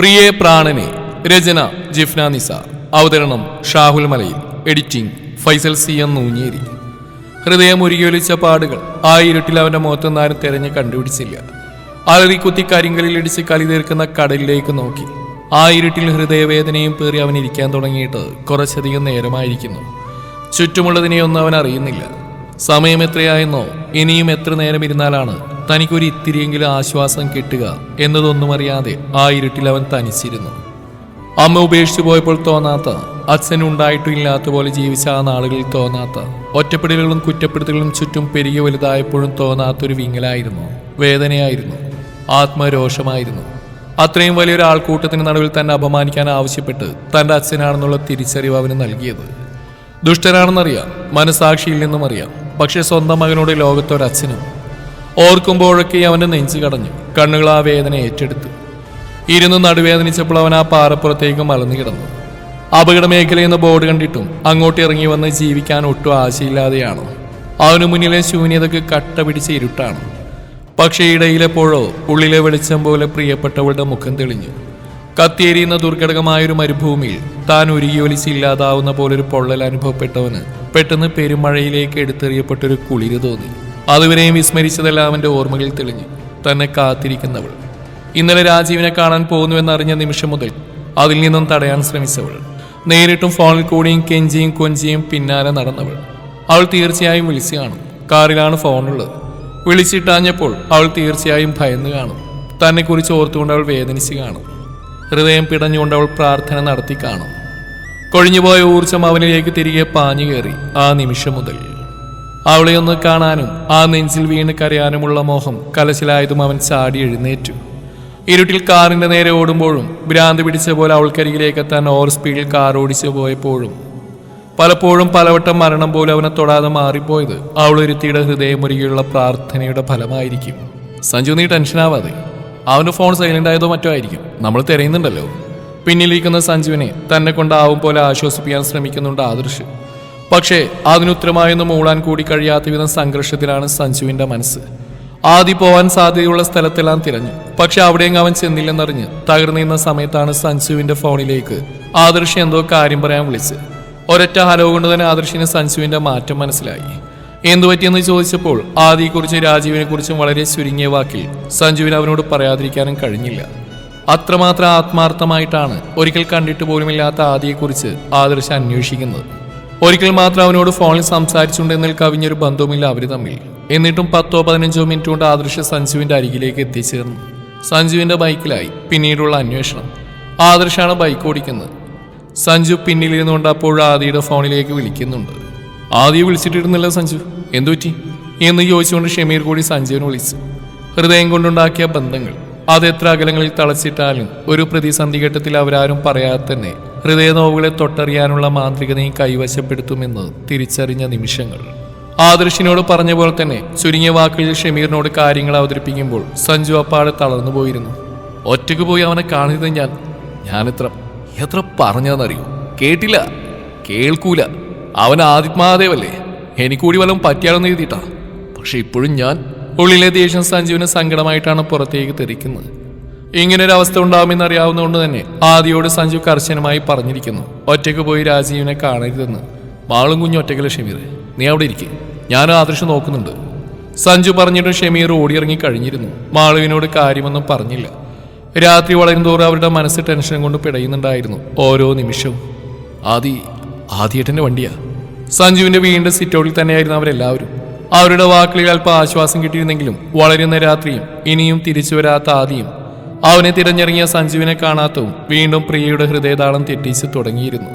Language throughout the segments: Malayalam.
പ്രിയേ പ്രാണനെ രചന ജിഫ്ന നിസാർ അവതരണം Shahul Malayil. Editing Faisal C M Noonjeri. ഹൃദയം ഉരുകിയൊലിച്ച പാടുകൾ ആ ഇരുട്ടിൽ അവന്റെ മുഖത്ത് നിന്നാരും തിരഞ്ഞ് കണ്ടുപിടിച്ചില്ല. അലറി കുത്തി കരിങ്കലിൽ ഇടിച്ച് കലി തീർക്കുന്ന കടലിലേക്ക് നോക്കി. ആ ഇരുട്ടിൽ ഹൃദയവേദനയും പേറി അവൻ ഇരിക്കാൻ തുടങ്ങിയിട്ട് കുറച്ചധികം നേരമായിരിക്കുന്നു. ചുറ്റുമുള്ളതിനെയൊന്നും അവൻ അറിയുന്നില്ല. സമയം എത്രയായെന്നോ ഇനിയും എത്ര നേരം ഇരുന്നാലാണ് തനിക്കൊരു ഇത്തിരിയെങ്കിലും ആശ്വാസം കിട്ടുക എന്നതൊന്നും അറിയാതെ ആ ഇരുട്ടിൽ അവൻ തനിച്ചിരുന്നു. അമ്മ ഉപേക്ഷിച്ചു പോയപ്പോൾ തോന്നാത്ത അച്ഛൻ ഉണ്ടായിട്ടും ഇല്ലാത്ത പോലെ ജീവിച്ച ആ നാളുകളിൽ തോന്നാത്ത ഒറ്റപ്പെടലുകളും കുറ്റപ്പെടുത്തലുകളും ചുറ്റും പെരുകി വലുതായപ്പോഴും തോന്നാത്തൊരു വിങ്ങലായിരുന്നു വേദനയായിരുന്നു ആത്മരോഷമായിരുന്നു. അത്രയും വലിയൊരു ആൾക്കൂട്ടത്തിന് നടുവിൽ തന്നെ അപമാനിക്കാൻ ആവശ്യപ്പെട്ട് തന്റെ അച്ഛനാണെന്നുള്ള തിരിച്ചറിവ് അവന് നൽകിയത്. ദുഷ്ടനാണെന്നറിയാം മനസാക്ഷിയിൽ നിന്നും അറിയാം പക്ഷെ സ്വന്തം മകനോട് ലോകത്തൊരച്ഛനും ഓർക്കുമ്പോഴൊക്കെ അവന്റെ നെഞ്ചു കടഞ്ഞു. കണ്ണുകൾ ആ വേദന ഏറ്റെടുത്തു. ഇരുന്ന് നടുവേദനിച്ചപ്പോൾ അവൻ ആ പാറപ്പുറത്തേക്ക് മലന്നു കിടന്നു. അപകട ബോർഡ് കണ്ടിട്ടും അങ്ങോട്ട് ഇറങ്ങി വന്ന് ജീവിക്കാൻ ഒട്ടും ആശയില്ലാതെയാണ്. അവന് മുന്നിലെ ശൂന്യതക്ക് കട്ട പിടിച്ച ഇരുട്ടാണ്. പക്ഷേ ഇടയിലെപ്പോഴോ ഉള്ളിലെ വെളിച്ചം പോലെ പ്രിയപ്പെട്ടവളുടെ മുഖം തെളിഞ്ഞു. കത്തിയെരിയുന്ന ദുർഘടകമായൊരു മരുഭൂമിയിൽ താൻ ഒരുകിയൊലിസി ഇല്ലാതാവുന്ന പോലൊരു പൊള്ളൽ അനുഭവപ്പെട്ടവന് പെട്ടെന്ന് പെരുമഴയിലേക്ക് എടുത്തെറിയപ്പെട്ടൊരു കുളിര് തോന്നി. അതുവരെയും വിസ്മരിച്ചതെല്ലാം അവന്റെ ഓർമ്മകളിൽ തെളിഞ്ഞു. തന്നെ കാത്തിരിക്കുന്നവൾ. ഇന്നലെ രാജീവിനെ കാണാൻ പോകുന്നുവെന്നറിഞ്ഞ നിമിഷം മുതൽ അതിൽ നിന്നും തടയാൻ ശ്രമിച്ചവൾ. നേരിട്ടും ഫോണിൽ കൂടിയും കെഞ്ചിയും കൊഞ്ചിയും പിന്നാലെ നടന്നവൾ. അവൾ തീർച്ചയായും വിളിച്ചു കാണും. കാറിലാണ് ഫോണുള്ളത്. വിളിച്ചിട്ടാഞ്ഞപ്പോൾ അവൾ തീർച്ചയായും ഭയന്ന് കാണും. തന്നെക്കുറിച്ച് ഓർത്തുകൊണ്ട് അവൾ വേദനിച്ച് കാണും. ഹൃദയം പിടഞ്ഞുകൊണ്ട് അവൾ പ്രാർത്ഥന നടത്തി കാണും. കൊഴിഞ്ഞുപോയ ഊർജം അവനിലേക്ക് തിരികെ പാഞ്ഞു കയറി ആ നിമിഷം മുതൽ. അവളെ ഒന്ന് കാണാനും ആ നെഞ്ചിൽ വീണ് കരയാനുമുള്ള മോഹം കലശിലായതും അവൻ ചാടി എഴുന്നേറ്റു. ഇരുട്ടിൽ കാറിന്റെ നേരെ ഓടുമ്പോഴും ഭ്രാന്ത് പിടിച്ച പോലെ അവൾക്കരികിലേക്ക് എത്താൻ ഓവർ സ്പീഡിൽ കാർ ഓടിച്ചു പോയപ്പോഴും. പലപ്പോഴും പലവട്ടം മരണം പോലും അവനെ തൊടാതെ മാറിപ്പോയത് അവൾ ഒരുത്തിയുടെ ഹൃദയമൊരുകിയുള്ള പ്രാർത്ഥനയുടെ ഫലമായിരിക്കും. സഞ്ജു നീ ടെൻഷനാവാതെ. അവന്റെ ഫോൺ സൈലന്റ് ആയതോ മറ്റോ ആയിരിക്കും. നമ്മൾ തിരയുന്നുണ്ടല്ലോ. പിന്നിലിരിക്കുന്ന സഞ്ജുവിനെ തന്നെ കൊണ്ടാവും പോലെ ആശ്വസിപ്പിക്കാൻ ശ്രമിക്കുന്നുണ്ട് ആദർശ്. പക്ഷേ അതിനുത്തരമായൊന്നും മൂളാൻ കൂടി കഴിയാത്ത വിധം സംഘർഷത്തിലാണ് സഞ്ജുവിന്റെ മനസ്സ്. ആദ്യ പോവാൻ സാധ്യതയുള്ള സ്ഥലത്തെല്ലാം തിരഞ്ഞു. പക്ഷെ അവിടെയും അവൻ ചെന്നില്ലെന്നറിഞ്ഞ് തകർന്നിരുന്ന സമയത്താണ് സഞ്ജുവിന്റെ ഫോണിലേക്ക് ആദർശ് എന്തോ കാര്യം പറയാൻ വിളിച്ച് ഒരൊറ്റ ഹലോ കൊണ്ട് തന്നെ ആദർശിന് സഞ്ജുവിന്റെ മാറ്റം മനസ്സിലായി. എന്തു പറ്റിയെന്ന് ചോദിച്ചപ്പോൾ ആദിയെക്കുറിച്ച് രാജീവിനെ കുറിച്ചും വളരെ ചുരുങ്ങിയ വാക്കിൽ സഞ്ജുവിന് അവനോട് പറയാതിരിക്കാനും കഴിഞ്ഞില്ല. അത്രമാത്രം ആത്മാർത്ഥമായിട്ടാണ് ഒരിക്കൽ കണ്ടിട്ട് പോലുമില്ലാത്ത ആദിയെക്കുറിച്ച് ആദർശ അന്വേഷിക്കുന്നത്. ഒരിക്കൽ മാത്രം അവനോട് ഫോണിൽ സംസാരിച്ചുണ്ടെന്നതിൽ കവിഞ്ഞൊരു ബന്ധവുമില്ല അവർ തമ്മിൽ. എന്നിട്ടും പത്തോ പതിനഞ്ചോ മിനിറ്റ് കൊണ്ട് ആദർശ സഞ്ജുവിന്റെ അരികിലേക്ക് എത്തിച്ചേർന്നു. സഞ്ജുവിന്റെ ബൈക്കിലായി പിന്നീടുള്ള അന്വേഷണം. ആദർശാണ് ബൈക്ക് ഓടിക്കുന്നത്. സഞ്ജു പിന്നിലിരുന്നുകൊണ്ട് അപ്പോഴും ആദിയുടെ ഫോണിലേക്ക് വിളിക്കുന്നുണ്ട്. ആദിയെ വിളിച്ചിട്ടിരുന്നില്ല സഞ്ജു? എന്തുപറ്റി എന്ന് ചോദിച്ചുകൊണ്ട് ഷമീർ കൂടി സഞ്ജുവിനെ വിളിച്ചു. ഹൃദയം കൊണ്ടുണ്ടാക്കിയ ബന്ധങ്ങൾ. അത് എത്ര അകലങ്ങളിൽ തളച്ചിട്ടാലും ഒരു പ്രതിസന്ധി ഘട്ടത്തിൽ അവരാരും പറയാതെ തന്നെ ഹൃദയനോവുകളെ തൊട്ടറിയാനുള്ള മാന്ത്രികതയും കൈവശപ്പെടുത്തുമെന്ന് തിരിച്ചറിഞ്ഞ നിമിഷങ്ങൾ. ആദർശിനോട് പറഞ്ഞ പോലെ തന്നെ ചുരുങ്ങിയ വാക്കുകളിൽ ഷമീറിനോട് കാര്യങ്ങൾ അവതരിപ്പിക്കുമ്പോൾ സഞ്ജു അപ്പാടെ തളർന്നു പോയിരുന്നു. ഒറ്റയ്ക്ക് പോയി അവനെ കാണരുത് ഞാൻ. ഞാനെത്ര എത്ര പറഞ്ഞതെന്നറിയോ? കേട്ടില്ല. കേൾക്കൂല. അവൻ ആദിത്മാദേവല്ലേ? എനിക്കൂടി വല്ലതും പറ്റിയാലെന്ന് എഴുതിയിട്ടാ. പക്ഷെ ഇപ്പോഴും ഞാൻ ഉള്ളിലെ ദേഷ്യം സഞ്ജീവിനെ സങ്കടമായിട്ടാണ് പുറത്തേക്ക് തെറിക്കുന്നത്. ഇങ്ങനൊരു അവസ്ഥ ഉണ്ടാവുമെന്ന് അറിയാവുന്നതുകൊണ്ട് തന്നെ ആദിയോട് സഞ്ജു കർശനമായി പറഞ്ഞിരിക്കുന്നു. ഒറ്റയ്ക്ക് പോയി രാജീവിനെ കാണരുതെന്ന്. മാളും കുഞ്ഞു ഒറ്റയ്ക്കല്ല ഷമീർ നീ അവിടെ ഇരിക്കെ. ഞാനും ആദർശം നോക്കുന്നുണ്ട്. സഞ്ജു പറഞ്ഞിട്ട് ഷമീർ ഓടിയിറങ്ങി കഴിഞ്ഞിരുന്നു. മാളുവിനോട് കാര്യമൊന്നും പറഞ്ഞില്ല. രാത്രി വളരുന്തോറും അവരുടെ മനസ്സ് ടെൻഷൻ കൊണ്ട് പിടയുന്നുണ്ടായിരുന്നു ഓരോ നിമിഷവും. ആദി ആദ്യേട്ടന്റെ വണ്ടിയാ. സഞ്ജുവിന്റെ വീടിന്റെ സിറ്റൗട്ടിൽ തന്നെയായിരുന്നു അവരെല്ലാവരും. അവരുടെ വാക്കുകളിൽ അല്പം ആശ്വാസം കിട്ടിയിരുന്നെങ്കിലും വളരുന്ന രാത്രിയും ഇനിയും തിരിച്ചു വരാത്ത ആദിയും അവനെ തിരഞ്ഞിറങ്ങിയ സഞ്ജുവിനെ കാണാത്തവും വീണ്ടും പ്രിയയുടെ ഹൃദയതാളം തെറ്റിച്ച് തുടങ്ങിയിരുന്നു.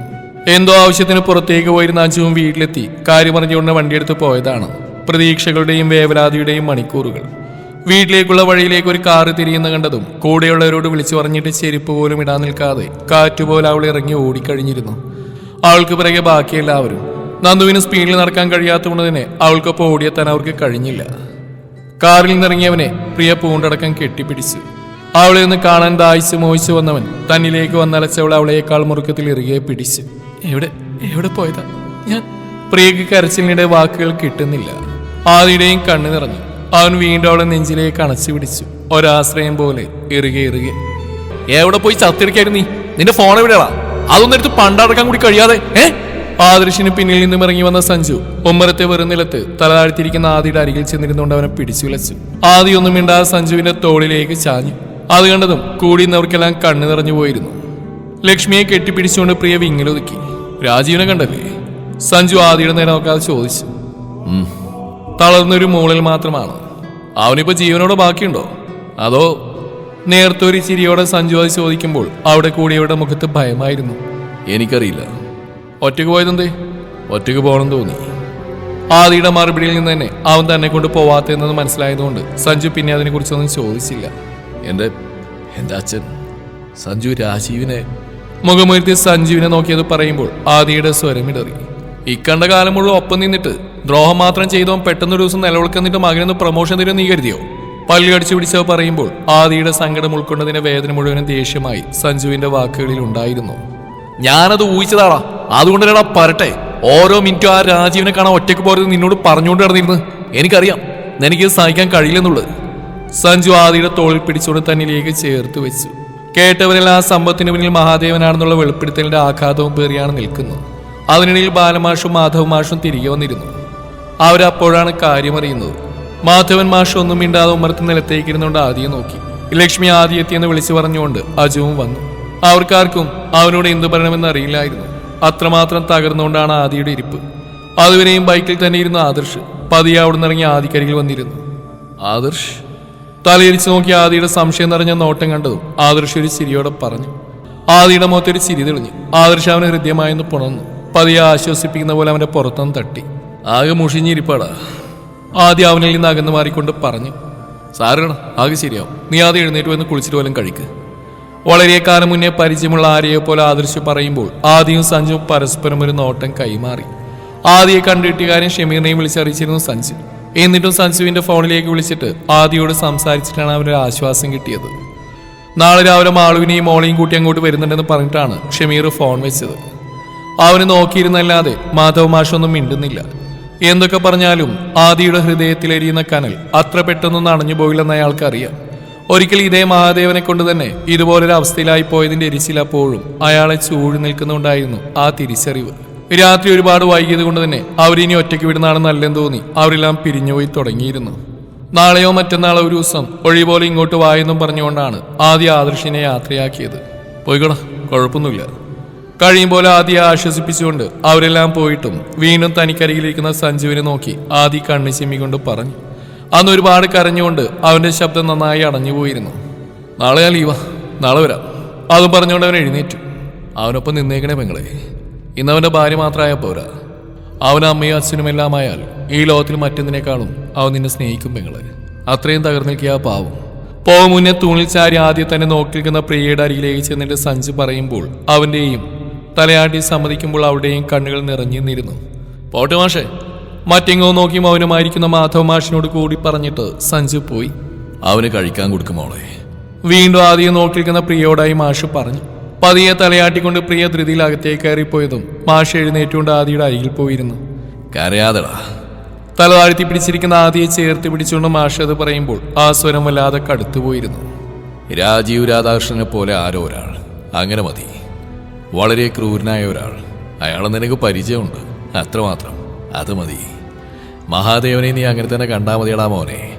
എന്തോ ആവശ്യത്തിന് പുറത്തേക്ക് പോയിരുന്ന അഞ്ജുവും വീട്ടിലെത്തി കാര്യമറിഞ്ഞുകൊണ്ട് വണ്ടിയെടുത്ത് പോയതാണ്. പ്രതീക്ഷകളുടെയും വേവലാതിയുടെയും മണിക്കൂറുകൾ. വീട്ടിലേക്കുള്ള വഴിയിലേക്ക് ഒരു കാറ് തിരിയുന്ന കണ്ടതും കൂടെയുള്ളവരോട് വിളിച്ചു പറഞ്ഞിട്ട് ചെരുപ്പ് പോലും ഇടാൻ നിൽക്കാതെ കാറ്റുപോലെ അവൾ ഇറങ്ങി ഓടിക്കഴിഞ്ഞിരുന്നു. അവൾക്ക് പിറകെ ബാക്കി എല്ലാവരും. നന്ദുവിന് സ്പീഡിൽ നടക്കാൻ കഴിയാത്തതുകൊണ്ട് തന്നെ അവൾക്കൊപ്പം ഓടിയെത്താൻ അവർക്ക് കഴിഞ്ഞില്ല. കാറിൽ നിന്നിറങ്ങിയവനെ പ്രിയ പൂണ്ടടക്കം കെട്ടിപ്പിടിച്ചു. അവളെ ഒന്ന് കാണാൻ ദാഹിച്ച് മോഹിച്ചു വന്നവൻ തന്നിലേക്ക് വന്നലച്ചവൾ അവളേക്കാൾ മുറുക്കത്തിൽ ഇറുകെ പിടിച്ച്. എവിടെ? എവിടെ പോയതാ? ഞാൻ പ്രിയക്ക് കരച്ചിലിനിടെ വാക്കുകൾ കിട്ടുന്നില്ല. ആദ്യയുടെയും കണ്ണു നിറഞ്ഞു. അവൻ വീണ്ടും അവളെ നെഞ്ചിലേക്ക് അണച്ചു പിടിച്ചു. ഒരാശ്രയം പോലെ ഇറുകെ ഇറുകെ എവിടെ പോയി ചത്തിരിക്കായിരുന്നു നീ? നിന്റെ ഫോൺ എവിടെയാടാ? അതൊന്നും എടുത്ത് പണ്ടടക്കാൻ കൂടി കഴിയാതെ ഏ? ആദർശിന് പിന്നിൽ നിന്നും ഇറങ്ങി വന്ന സഞ്ജു ഉമ്മരത്തെ വെറും നിലത്ത് തലതാഴ്ത്തിരിക്കുന്ന ആദിയുടെ അരികിൽ ചെന്നിരുന്നുകൊണ്ട് അവനെ പിടിച്ചു വിളച്ചു ആദി ഒന്നും മിണ്ടാതെ സഞ്ജുവിന്റെ തോളിലേക്ക് ചാഞ്ഞു. അത് കണ്ടതും കൂടിയുന്നവർക്കെല്ലാം കണ്ണു നിറഞ്ഞു പോയിരുന്നു. ലക്ഷ്മിയെ കെട്ടിപ്പിടിച്ചുകൊണ്ട് പ്രിയ വിങ്ങലൊതുക്കി രാജീവിനെ കണ്ടല്ലേ? സഞ്ജു ആദിയുടെ നേരെ നോക്കാതെ ചോദിച്ചു. "ഉം. തളർന്നൊരു മൂളിൽ മാത്രമാണ്. അവനിപ്പോ ജീവനോടെ ബാക്കിയുണ്ടോ? അതോ നേർത്തൊരു ചിരിയോടെ സഞ്ജു അത് ചോദിക്കുമ്പോൾ അവിടെ കൂടിയവരുടെ മുഖത്ത് ഭയമായിരുന്നു. എനിക്കറിയില്ല. ഒറ്റയ്ക്ക് പോയതെന്തേ? ഒറ്റയ്ക്ക് പോകണം തോന്നി. ആദിയുടെ മറുപടിയിൽ നിന്ന് തന്നെ അവൻ തന്നെ കൊണ്ട് പോവാത്തെന്നത് മനസ്സിലായതുകൊണ്ട് സഞ്ജു പിന്നെ അതിനെക്കുറിച്ചൊന്നും ചോദിച്ചില്ല. എന്റെ എന്റെ അച്ഛൻ സഞ്ജു രാജീവിനെ മുഖമുയർത്തി സഞ്ജുവിനെ നോക്കിയത് പറയുമ്പോൾ ആദിയുടെ സ്വരമിടറി ഇക്കണ്ട കാലം മുഴുവൻ ഒപ്പം നിന്നിട്ട് ദ്രോഹം മാത്രം ചെയ്തവൻ പെട്ടെന്നൊരു ദിവസം നിലവിളക്കുന്നിട്ട് മകനൊന്ന് പ്രൊമോഷൻ തരും നീ കരുതിയോ? പല്ലി അടിച്ചു പിടിച്ചവ പറയുമ്പോൾ ആദിയുടെ സങ്കടം ഉൾക്കൊണ്ടതിന്റെ വേദന മുഴുവനും ദേഷ്യമായി സഞ്ജുവിന്റെ വാക്കുകളിൽ ഉണ്ടായിരുന്നു. ഞാനത് ഊഹിച്ചതാടാ. അതുകൊണ്ടല്ലടാ പരട്ടെ. ഓരോ മിനിറ്റും ആ രാജീവിനെ കാണാൻ ഒറ്റയ്ക്ക് പോരുന്നത് നിന്നോട് പറഞ്ഞുകൊണ്ട് നടന്നിരുന്നു എനിക്കറിയാം. എനിക്ക് സഹിക്കാൻ കഴിയില്ലെന്നുള്ളത്. സഞ്ജു ആദിയുടെ തോളിൽ പിടിച്ചുകൊണ്ട് തന്നിലേക്ക് ചേർത്ത് വെച്ചു. കേട്ടവരെല്ലാം ആ സമ്പത്തിന് മുന്നിൽ മഹാദേവനാണെന്നുള്ള വെളിപ്പെടുത്തലിന്റെ ആഘാതവും പേറിയാണ് നിൽക്കുന്നത്. അതിനിടയിൽ ബാലമാഷും മാധവമാഷും തിരികെ വന്നിരുന്നു. അവരപ്പോഴാണ് കാര്യമറിയുന്നത്. മാധവൻ മാഷ് ഒന്നും മിണ്ടാതെ ഉമ്മർക്ക് നിലത്തേക്ക് ഇരുന്നുകൊണ്ട് ആദിയെ നോക്കി. ലക്ഷ്മി ആദ്യ എത്തിയെന്ന് വിളിച്ചു പറഞ്ഞുകൊണ്ട് അജുവും വന്നു. അവർക്കാർക്കും അവനോട് എന്തു പറയണമെന്ന് അറിയില്ലായിരുന്നു. അത്രമാത്രം തകർന്നുകൊണ്ടാണ് ആദിയുടെ ഇരിപ്പ്. അതുവരെയും ബൈക്കിൽ തന്നെ ഇരുന്ന ആദർശ് പതിയെ അവിടെ നിന്നിറങ്ങി ആദിക്കരികിൽ വന്നിരുന്നു. ആദർശ്? തലയിരിച്ചു നോക്കി ആദിയുടെ സംശയം നിറഞ്ഞ നോട്ടം കണ്ടതും ആദർശ് ഒരു ചിരിയോടെ പറഞ്ഞു. ആദിയുടെ മുഖത്ത് ഒരു ചിരി തെളിഞ്ഞു. ആദർശ് അവന് ഹൃദ്യമായെന്ന് പുണർന്നു. പതിയെ ആശ്വസിപ്പിക്കുന്ന പോലെ അവന്റെ പുറത്തുനിന്ന് തട്ടി. ആകെ മുഷിഞ്ഞിരിപ്പാടാ. ആദ്യം അവനിൽ നിന്ന് അകന്നു മാറിക്കൊണ്ട് പറഞ്ഞു സാരണ ആകെ ശരിയാവും. നീ ആദ്യം എഴുന്നേറ്റ് വന്ന് കുളിച്ചിട്ട് വല്ലതും കഴിക്ക്. വളരെ കാലം മുന്നേ പരിചയമുള്ള ആര്യയെ പോലെ ആദർശ് പറയുമ്പോൾ ആദ്യവും സഞ്ജുവും പരസ്പരം ഒരു നോട്ടം കൈമാറി. ആദ്യയെ കണ്ടിട്ടുകാരൻ ഷമീറിനെയും വിളിച്ചറിയിച്ചിരുന്നു സഞ്ജു. എന്നിട്ടും സഞ്ജുവിന്റെ ഫോണിലേക്ക് വിളിച്ചിട്ട് ആദിയോട് സംസാരിച്ചിട്ടാണ് അവനൊരു ആശ്വാസം കിട്ടിയത്. നാളെ രാവിലെ മാളുവിനെയും മോളെയും കൂട്ടി അങ്ങോട്ട് വരുന്നുണ്ടെന്ന് പറഞ്ഞിട്ടാണ് ഷമീർ ഫോൺ വെച്ചത്. അവന് നോക്കിയിരുന്നല്ലാതെ മാധവ് മാഷൊന്നും മിണ്ടുന്നില്ല. എന്തൊക്കെ പറഞ്ഞാലും ആദിയുടെ ഹൃദയത്തിലെരിയുന്ന കനൽ അത്ര പെട്ടെന്നൊന്നും അണഞ്ഞു പോയില്ലെന്ന് അയാൾക്കറിയാം. ഒരിക്കൽ ഇതേ മഹാദേവനെ കൊണ്ട് തന്നെ ഇതുപോലൊരു അവസ്ഥയിലായി പോയതിന്റെ എരിച്ചിൽ അപ്പോഴും അയാളെ ചൂഴി നിൽക്കുന്നുണ്ടായിരുന്നു ആ തിരിച്ചറിവ്. രാത്രി ഒരുപാട് വൈകിയത് കൊണ്ട് തന്നെ അവരിനി ഒറ്റയ്ക്ക് വിടുന്നതാണ് നല്ലതെന്ന് തോന്നി. അവരെല്ലാം പിരിഞ്ഞുപോയി തുടങ്ങിയിരുന്നു. നാളെയോ മറ്റന്നാളോ ഒരു ദിവസം ഒഴിപോലെ ഇങ്ങോട്ട് വായെന്നും പറഞ്ഞുകൊണ്ടാണ് ആദ്യ ആദർശിനെ യാത്രയാക്കിയത്. പോയിക്കോടാ കുഴപ്പമൊന്നുമില്ല. കഴിയും പോലെ ആദ്യ ആശ്വസിപ്പിച്ചുകൊണ്ട് അവരെല്ലാം പോയിട്ടും വീണ്ടും തനിക്കരികിലിരിക്കുന്ന സഞ്ജുവിനെ നോക്കി ആദി കണ്ണു ചിമ്മിക്കൊണ്ട് പറഞ്ഞു. അന്ന് ഒരുപാട് കരഞ്ഞുകൊണ്ട് അവന്റെ ശബ്ദം നന്നായി അടഞ്ഞുപോയിരുന്നു നാളെ ഞാൻ ലീവാ നാളെ വരാം. അതും പറഞ്ഞുകൊണ്ട് അവൻ എഴുന്നേറ്റു. അവനൊപ്പം നിന്നേക്കണേ പെങ്ങളെ. ഇന്ന് അവന്റെ ഭാര്യ മാത്രമായ പോരാ. അവൻ അമ്മയും അച്ഛനും എല്ലാമായാൽ ഈ ലോകത്തിൽ മറ്റൊന്നിനേക്കാളും അവൻ നിന്നെ സ്നേഹിക്കും പെങ്ങളെ. അത്രയും തകർന്നിരിക്കുക പാവം. പോകും മുന്നേ തൂണിൽ ചാരി ആദ്യം തന്നെ നോക്കിയിരിക്കുന്ന പ്രിയയുടെ അരികിലേക്ക് ചെന്നിട്ട് സഞ്ജു പറയുമ്പോൾ അവന്റെയും തലയാട്ടി സമ്മതിക്കുമ്പോൾ അവിടെയും കണ്ണുകൾ നിറഞ്ഞു നിന്നിരുന്നു. പോട്ടെ മാഷേ. മറ്റെങ്ങോ നോക്കി മൗനമായിരിക്കുന്ന മാധവ മാഷിനോട് കൂടി പറഞ്ഞിട്ട് സഞ്ജു പോയി. അവന് കഴിക്കാൻ കൊടുക്കുമോളെ വീണ്ടും ആദ്യം നോക്കിയിരിക്കുന്ന പ്രിയോടായി പ്രിയയോടായി മാഷ് പറഞ്ഞു. പതിയെ തലയാട്ടിക്കൊണ്ട് പ്രിയ ധൃതിയിൽ അകത്തേക്ക് കയറിപ്പോയതും മാഷ് എഴുന്നേറ്റുകൊണ്ട് ആദിയുടെ അരികിൽ പോയിരുന്നു. കരയാതടാ. തല താഴ്ത്തി പിടിച്ചിരിക്കുന്ന ആദിയെ ചേർത്ത് പിടിച്ചുകൊണ്ട് മാഷ് അത് പറയുമ്പോൾ ആ സ്വരം വല്ലാതെ കടുത്തുപോയിരുന്നു. രാജീവ് രാധാകൃഷ്ണനെ പോലെ ആരോ ഒരാൾ. അങ്ങനെ മതി. വളരെ ക്രൂരനായ ഒരാൾ. അയാളെ നിനക്ക് പരിചയമുണ്ട്. അത്രമാത്രം. അത് മതി. മഹാദേവനെ നീ അങ്ങനെ തന്നെ കണ്ടാൽ മതിയടാ മോനെ.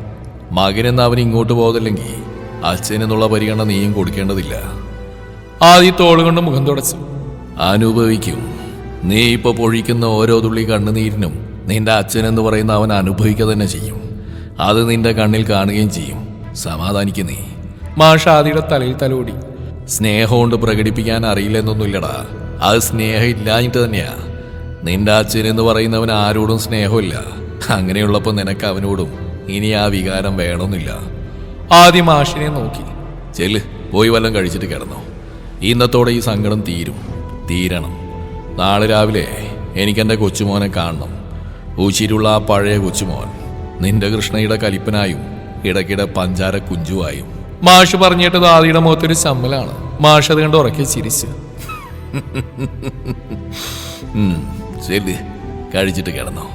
മകനെന്ന് അവൻ ഇങ്ങോട്ട് പോകല്ലെങ്കിൽ അച്ഛനെന്നുള്ള പരിഗണന നീയും കൊടുക്കേണ്ടതില്ല. ആദ്യ തോളുകൊണ്ട് മുഖം തുടച്ചു. അനുഭവിക്കും. നീ ഇപ്പൊ പൊഴിക്കുന്ന ഓരോ തുള്ളി കണ്ണുനീരിനും നിന്റെ അച്ഛനെന്ന് പറയുന്ന അവൻ അനുഭവിക്കുക തന്നെ ചെയ്യും. അത് നിന്റെ കണ്ണിൽ കാണുകയും ചെയ്യും. സമാധാനിക്കും നീ. മാഷ ആദിയുടെ തലയിൽ തലോടി. സ്നേഹം കൊണ്ട് പ്രകടിപ്പിക്കാൻ അറിയില്ലെന്നൊന്നുമില്ലടാ. അത് സ്നേഹം ഇല്ലാഞ്ഞിട്ട് തന്നെയാ. നിന്റെ അച്ഛൻ എന്ന് പറയുന്നവൻ ആരോടും സ്നേഹമില്ല. അങ്ങനെയുള്ളപ്പോൾ നിനക്ക് അവനോടും ഇനി ആ വികാരം വേണമെന്നില്ല. ആദ്യം മാഷിനെ നോക്കി. ചെല്ല് പോയി വല്ലതും കഴിച്ചിട്ട് കിടന്നു. ഇന്നത്തോടെ ഈ സങ്കടം തീരും. തീരണം. നാളെ രാവിലെ എനിക്കെന്റെ കൊച്ചുമോനെ കാണണം. ഊശിയിലുള്ള ആ പഴയ കൊച്ചുമോൻ നിന്റെ കൃഷ്ണയുടെ കലിപ്പനായും ഇടയ്ക്കിടെ പഞ്ചാര കുഞ്ചുവായും മാഷ് പറഞ്ഞിട്ട് ദാദിയുടെ മുഖത്തൊരു ചമ്മലാണ്. മാഷ് അത് കണ്ട് ഉറക്കി ചിരിച്ച്. ശരി. കഴിച്ചിട്ട് കിടന്നോ.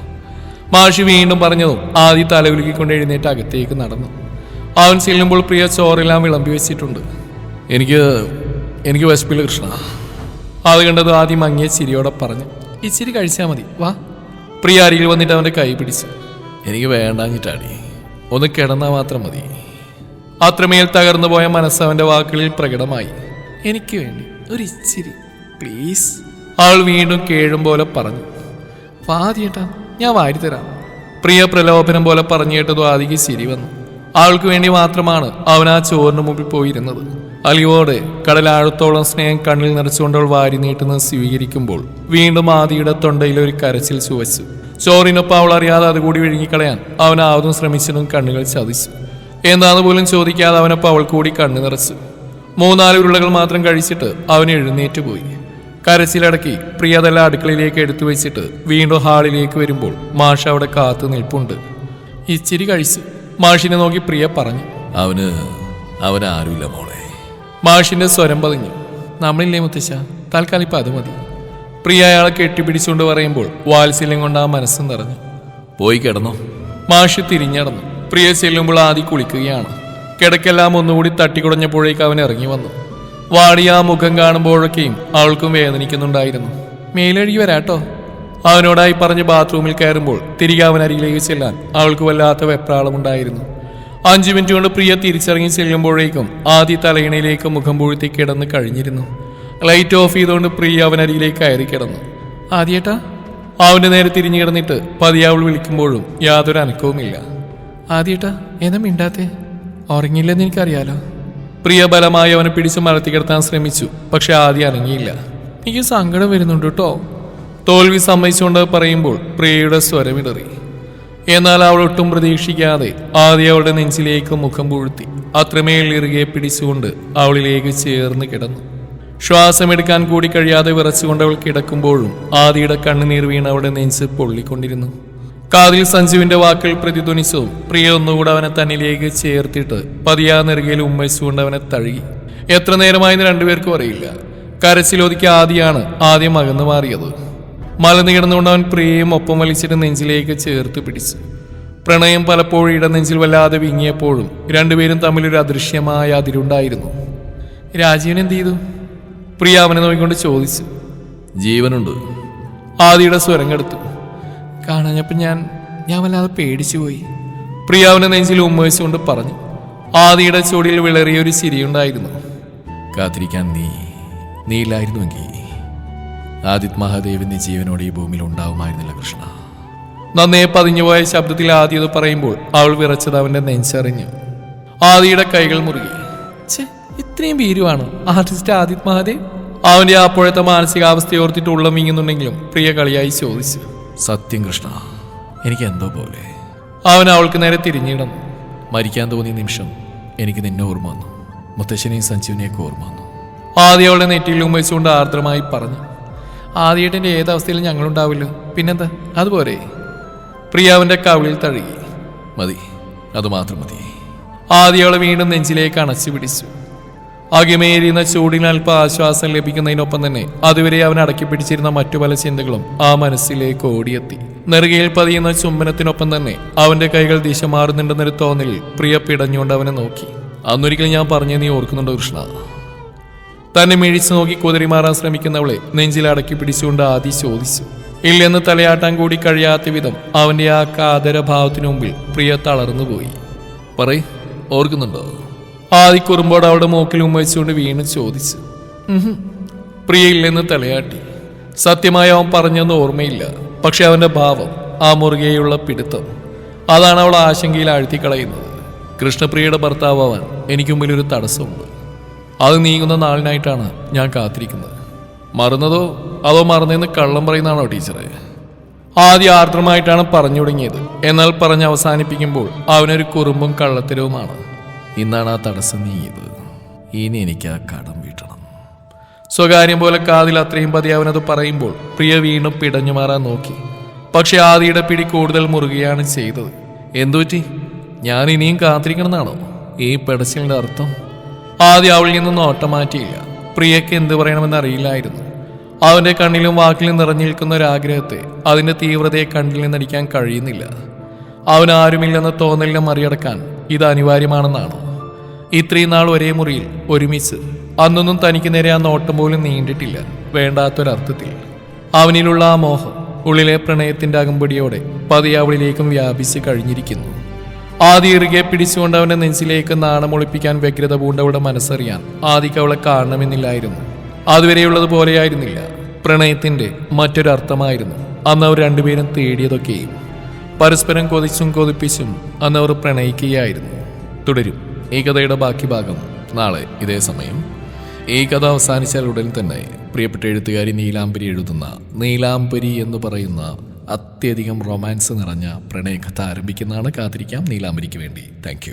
മാഷ് വീണ്ടും പറഞ്ഞതും ആദ്യ തലകുലുക്കിക്കൊണ്ട് എഴുന്നേറ്റ് അകത്തേക്ക് നടന്നു. അവൻ ചെല്ലുമ്പോൾ പ്രിയ ചോറെല്ലാം വിളമ്പി വെച്ചിട്ടുണ്ട്. എനിക്ക് എനിക്ക് വിശപ്പില്ല കൃഷ്ണ. അത് കണ്ടത് ആദ്യം മങ്ങിയ ചിരിയോടെ പറഞ്ഞു ഈ ചിരി കഴിച്ചാൽ മതി വാ. പ്രിയ അരികിൽ വന്നിട്ട് അവന്റെ കൈ പിടിച്ചു എനിക്ക് വേണ്ടാഞ്ഞിട്ടാടി. ഒന്ന് കിടന്നാൽ മാത്രം മതി. അത്രമേൽ തകർന്നു പോയ മനസ്സ് അവന്റെ വാക്കുകളിൽ പ്രകടമായി. എനിക്ക് വേണ്ടി ഒരു ഇച്ചിരി പ്ലീസ് അവൾ വീണ്ടും കേഴും പോലെ പറഞ്ഞു. വാതിയേട്ടാ ഞാൻ വാരിത്തരാം പ്രിയ പ്രലോഭനം പോലെ പറഞ്ഞു കേട്ടതും ചിരി വന്നു. അവൾക്ക് വേണ്ടി മാത്രമാണ് അവൻ ആ ചോറിന് മുമ്പിൽ പോയിരുന്നത്. അലിവോടെ കടലാഴത്തോളം സ്നേഹം കണ്ണിൽ നിറച്ചുകൊണ്ട് അവൾ വാരി നീട്ടുന്നത് സ്വീകരിക്കുമ്പോൾ വീണ്ടും ആദിയുടെ തൊണ്ടയിൽ ഒരു കരച്ചിൽ ചുവച്ചു. ചോറിനൊപ്പം അവൾ അറിയാതെ അതുകൂടി വിഴുങ്ങിക്കളയാൻ അവൻ ആവതും ശ്രമിച്ചതും കണ്ണുകൾ ചതിച്ചു. എന്താന്ന് പോലും ചോദിക്കാതെ അവനൊപ്പം അവൾ കൂടി കണ്ണു നിറച്ചു. മൂന്നാൽ ഉരുളകൾ മാത്രം കഴിച്ചിട്ട് അവൻ എഴുന്നേറ്റ് പോയി. കരച്ചിലടക്കി പ്രിയ അതെല്ലാം അടുക്കളയിലേക്ക് എടുത്തു വെച്ചിട്ട് വീണ്ടും ഹാളിലേക്ക് വരുമ്പോൾ മാഷ അവിടെ കാത്തു നിൽപ്പുണ്ട്. ഇച്ചിരി കഴിച്ചു മാഷിനെ നോക്കി പ്രിയ പറഞ്ഞു അവന് അവനാരുമില്ല മോളെ. മാഷിന്റെ സ്വരം പതിഞ്ഞു. നമ്മളില്ലേ മുത്തശ്ശ? തൽക്കാലം ഇപ്പം അത് മതി. പ്രിയ അയാളെ കെട്ടിപ്പിടിച്ചുകൊണ്ട് പറയുമ്പോൾ വാത്സല്യം കൊണ്ട് ആ മനസ്സ് നിറഞ്ഞു. പോയി കിടന്നോ. മാഷ് തിരിഞ്ഞടന്നു. പ്രിയ ചെല്ലുമ്പോൾ ആദ്യം കുളിക്കുകയാണ്. കിടക്കെല്ലാം ഒന്നുകൂടി തട്ടിക്കുടഞ്ഞപ്പോഴേക്ക് അവൻ ഇറങ്ങി വന്നു. വാടിയ ആ മുഖം കാണുമ്പോഴൊക്കെയും അവൾക്കും വേദനിക്കുന്നുണ്ടായിരുന്നു. മേലഴുകി വരാട്ടോ. അവനോടായി പറഞ്ഞ് ബാത്റൂമിൽ കയറുമ്പോൾ തിരികെ അവൻ അരികിലേക്ക് ചെല്ലാൻ അവൾക്ക് വല്ലാത്ത വെപ്രാളമുണ്ടായിരുന്നു. അഞ്ചു മിനിറ്റ് കൊണ്ട് പ്രിയ തിരിച്ചിറങ്ങി ചെല്ലുമ്പോഴേക്കും ആദ്യ തലയിണയിലേക്ക് മുഖം പൂഴ്ത്തി കിടന്ന് കഴിഞ്ഞിരുന്നു. ലൈറ്റ് ഓഫ് ചെയ്തുകൊണ്ട് പ്രിയ അവനരികിലേക്ക് കയറി കിടന്നു. ആദ്യേട്ടാ. അവന്റെ നേരെ തിരിഞ്ഞു കിടന്നിട്ട് പതിയാവൾ വിളിക്കുമ്പോഴും യാതൊരു അനക്കവുമില്ല. ആദ്യേട്ടാ എന്നാ മിണ്ടാത്തേ? ഉറങ്ങിയില്ലെന്ന് എനിക്കറിയാലോ. പ്രിയ ബലമായി അവനെ പിടിച്ച് മലത്തി കിടത്താൻ ശ്രമിച്ചു പക്ഷെ ആദ്യം അനങ്ങിയില്ല. എനിക്ക് സങ്കടം വരുന്നുണ്ട് കേട്ടോ. തോൽവി സമ്മതിച്ചുകൊണ്ട് പറയുമ്പോൾ പ്രിയയുടെ സ്വരമിടറി എന്നാൽ അവൾ ഒട്ടും പ്രതീക്ഷിക്കാതെ ആദ്യം അവളുടെ നെഞ്ചിലേക്ക് മുഖം പൂഴ്ത്തി അത്രമേൽ ഇറുകെ പിടിച്ചുകൊണ്ട് അവളിലേക്ക് ചേർന്ന് കിടന്നു. ശ്വാസമെടുക്കാൻ കൂടി കഴിയാതെ വിറച്ചുകൊണ്ട് അവൾ കിടക്കുമ്പോഴും ആദിയുടെ കണ്ണുനീർ വീണ് അവളുടെ നെഞ്ച് പൊള്ളിക്കൊണ്ടിരുന്നു. കാതിൽ സഞ്ജുവിന്റെ വാക്കുകൾ പ്രതിധ്വനിച്ചു. പ്രിയ ഒന്നുകൂടെ അവനെ തന്നിലേക്ക് ചേർത്തിട്ട് പതിയാ നെറുകയിൽ ഉമ്മച്ചുകൊണ്ട് അവനെ തഴുകി. എത്ര നേരമായെന്ന് രണ്ടുപേർക്കും അറിയില്ല. കരച്ചിലൊതുക്കി ആദ്യമാണ് ആദ്യം അകന്നു മാറിയത്. മലന്ന് കിടന്നുകൊണ്ട് അവൻ പ്രിയയും ഒപ്പം വലിച്ചിട്ട് നെഞ്ചിലേക്ക് ചേർത്ത് പിടിച്ചു. പ്രണയം പലപ്പോഴും ഇടനെഞ്ചിൽ വല്ലാതെ വിങ്ങിയപ്പോഴും രണ്ടുപേരും തമ്മിലൊരു അദൃശ്യമായ അതിരുണ്ടായിരുന്നു. രാജീവൻ എന്ത് ചെയ്തു? പ്രിയ അവനെ നോക്കിക്കൊണ്ട് ചോദിച്ചു. ജീവനുണ്ട്. ആദിയുടെ സ്വരം കെടുത്തു കാണാഞ്ഞപ്പോൾ ഞാൻ ഞാൻ വല്ലാതെ പേടിച്ചു പോയി. പ്രിയ അവനെ നെഞ്ചിൽ കൊണ്ട് പറഞ്ഞു ആദിയുടെ ചുടിയിൽ വിളറിയ ഒരു ചിരിയുണ്ടായിരുന്നു കാത്തിരിക്കാൻ നീ നീയില്ലായിരുന്നുവെങ്കിൽ ആദിത് മഹാദേവിന്റെ ജീവനോടെ ഈ ഭൂമിയിൽ ഉണ്ടാവുമായിരുന്നില്ല കൃഷ്ണ. നന്നേ പതിഞ്ഞുപോയ ശബ്ദത്തിൽ ആദ്യത് പറയുമ്പോൾ അവൾ വിറച്ചത് അവന്റെ നെഞ്ചറിഞ്ഞു. ആദിയുടെ കൈകൾ മുറുകി. ഇത്രയും ഭീരുവാണ് ആർട്ടിസ്റ്റ് ആദിത് മഹാദേവ്? അവന്റെ അപ്പോഴത്തെ മാനസികാവസ്ഥയോർത്തിട്ട് ഉള്ളം വീങ്ങുന്നുണ്ടെങ്കിലും പ്രിയ കളിയായി ചോദിച്ചു. സത്യം കൃഷ്ണ എനിക്ക് എന്തോ പോലെ. അവൻ അവൾക്ക് നേരെ തിരിഞ്ഞിടന്നു മരിക്കാൻ തോന്നിയ നിമിഷം എനിക്ക് നിന്നെ ഓർമ്മ വന്നു. മുത്തശ്ശനെയും സഞ്ജീവിനെയൊക്കെ ഓർമ്മ വന്നു. ആദ്യ അവളെ നെറ്റിയിൽ ഉമ്മച്ചുകൊണ്ട് ആർദ്രമായി പറഞ്ഞു ആദ്യേട്ടന്റെ ഏതവസ്ഥയിലും ഞങ്ങളുണ്ടാവില്ല? പിന്നെന്താ? അതുപോലെ. പ്രിയാവിന്റെ കവിളിൽ തഴുകി. മതി അതുമാത്രം മതി. ആദ്യ അവളെ വീണ്ടും നെഞ്ചിലേക്ക് അണച്ചു പിടിച്ചു. അകിമേരിയുന്ന ചൂടിന് അല്പം ആശ്വാസം ലഭിക്കുന്നതിനൊപ്പം തന്നെ അതുവരെ അവൻ അടക്കി പിടിച്ചിരുന്ന മറ്റു പല ചിന്തകളും ആ മനസ്സിലേക്ക് ഓടിയെത്തി. നെറുകയിൽ പതിയുന്ന ചുംബനത്തിനൊപ്പം തന്നെ അവന്റെ കൈകൾ ദിശ മാറുന്നുണ്ടെന്നൊരു തോന്നലിൽ പ്രിയ പിടഞ്ഞുകൊണ്ട് അവനെ നോക്കി. അന്നൊരിക്കൽ ഞാൻ പറഞ്ഞു നീ ഓർക്കുന്നുണ്ടോ കൃഷ്ണ? തന്നെ മിഴിച്ചു നോക്കി കുതിരി മാറാൻ ശ്രമിക്കുന്നവളെ നെഞ്ചിൽ അടക്കി പിടിച്ചുകൊണ്ട് ആദി ചോദിച്ചു. ഇല്ലെന്ന് തലയാട്ടാൻ കൂടി കഴിയാത്ത വിധം അവന്റെ ആ കാതര ഭാവത്തിനു മുമ്പിൽ പ്രിയ തളർന്നുപോയി. പറയ് ഓർക്കുന്നുണ്ടോ? ആദി കുറുമ്പോട് അവളുടെ മൂക്കിൽ ഉമ്മച്ചുകൊണ്ട് വീണ് ചോദിച്ചു. പ്രിയയില്ലെന്ന് തലയാട്ടി. സത്യമായി അവൻ പറഞ്ഞെന്ന് ഓർമ്മയില്ല. പക്ഷെ അവന്റെ ഭാവം ആ മുറുകെയുള്ള പിടുത്തം അതാണ് അവൾ ആശങ്കയിൽ ആഴ്ത്തിക്കളയുന്നത്. കൃഷ്ണപ്രിയയുടെ ഭർത്താവ് അവൻ എനിക്ക് മുമ്പിൽ ഒരു തടസ്സമുണ്ട്. അത് നീങ്ങുന്ന നാളിനായിട്ടാണ് ഞാൻ കാത്തിരിക്കുന്നത്. മറന്നതോ അതോ മറന്നതെന്ന് കള്ളം പറയുന്നതാണോ ടീച്ചറെ? ആദ്യം ആർദ്രമായിട്ടാണ് പറഞ്ഞു തുടങ്ങിയത്. എന്നാൽ പറഞ്ഞ് അവസാനിപ്പിക്കുമ്പോൾ അവനൊരു കുറുമ്പും കള്ളത്തരവുമാണ്. ഇന്നാണ് ആ തടസ്സം നീങ്ങിയത് ഇനി എനിക്ക് ആ കടം വീട്ടണം. സ്വകാര്യം പോലെ കാതിൽ അത്രയും പതി അവനത് പറയുമ്പോൾ പ്രിയ വീണ്ടും പിടഞ്ഞു മാറാൻ നോക്കി. പക്ഷെ ആദിയുടെ പിടി കൂടുതൽ മുറുകയാണ് ചെയ്തത്. എന്തുപറ്റി ഞാൻ ഇനിയും കാത്തിരിക്കണമെന്നാണോ? ഈ പെടച്ചിലിന്റെ അർത്ഥം? ആദ്യം അവളിൽ നിന്ന് നോട്ടം മാറ്റിയില്ല. പ്രിയയ്ക്ക് എന്ത് പറയണമെന്ന് അറിയില്ലായിരുന്നു. അവന്റെ കണ്ണിലും വാക്കിലും നിറഞ്ഞു നിൽക്കുന്ന ഒരു ആഗ്രഹത്തെ അതിന്റെ തീവ്രതയെ കണ്ണിൽ നിന്നടിക്കാൻ കഴിയുന്നില്ല. അവൻ ആരുമില്ലെന്ന തോന്നലിനെ മറികടക്കാൻ ഇത് അനിവാര്യമാണെന്നാണ്. ഇത്രയും നാൾ ഒരേ മുറിയിൽ ഒരുമിച്ച് അന്നൊന്നും തനിക്ക് നേരെ ആ നോട്ടം പോലും നീണ്ടിട്ടില്ല വേണ്ടാത്തൊരർത്ഥത്തിൽ. അവനിലുള്ള ആ മോഹം ഉള്ളിലെ പ്രണയത്തിന്റെ അകമ്പടിയോടെ പതിയാവളിലേക്കും വ്യാപിച്ച് കഴിഞ്ഞിരിക്കുന്നു. ആദ്യ ഇറുകെ പിടിച്ചുകൊണ്ട് അവന്റെ നെഞ്ചിലേക്ക് നാണമൊളിപ്പിക്കാൻ വ്യഗ്രത പൂണ്ടവളുടെ മനസ്സറിയാൻ ആദിക്ക് അവളെ കാണണമെന്നില്ലായിരുന്നു. അതുവരെയുള്ളതുപോലെയായിരുന്നില്ല പ്രണയത്തിന്റെ മറ്റൊരർത്ഥമായിരുന്നു അന്ന് അവർ രണ്ടുപേരും തേടിയതൊക്കെയും. പരസ്പരം കൊതിച്ചും കൊതിപ്പിച്ചും അന്ന് അവർ പ്രണയിക്കുകയായിരുന്നു. തുടരും. ഈ കഥയുടെ ബാക്കി ഭാഗം നാളെ ഇതേ സമയം. ഈ കഥ അവസാനിച്ചാൽ ഉടൻ തന്നെ പ്രിയപ്പെട്ട എഴുത്തുകാരി നീലാംബരി എഴുതുന്ന നീലാംബരി എന്ന് പറയുന്ന അത്യധികം റൊമാൻസ് നിറഞ്ഞ പ്രണയകഥ ആരംഭിക്കുന്നതാണ്. കാത്തിരിക്കാം. നീലാംബരിക്ക് വേണ്ടി. താങ്ക്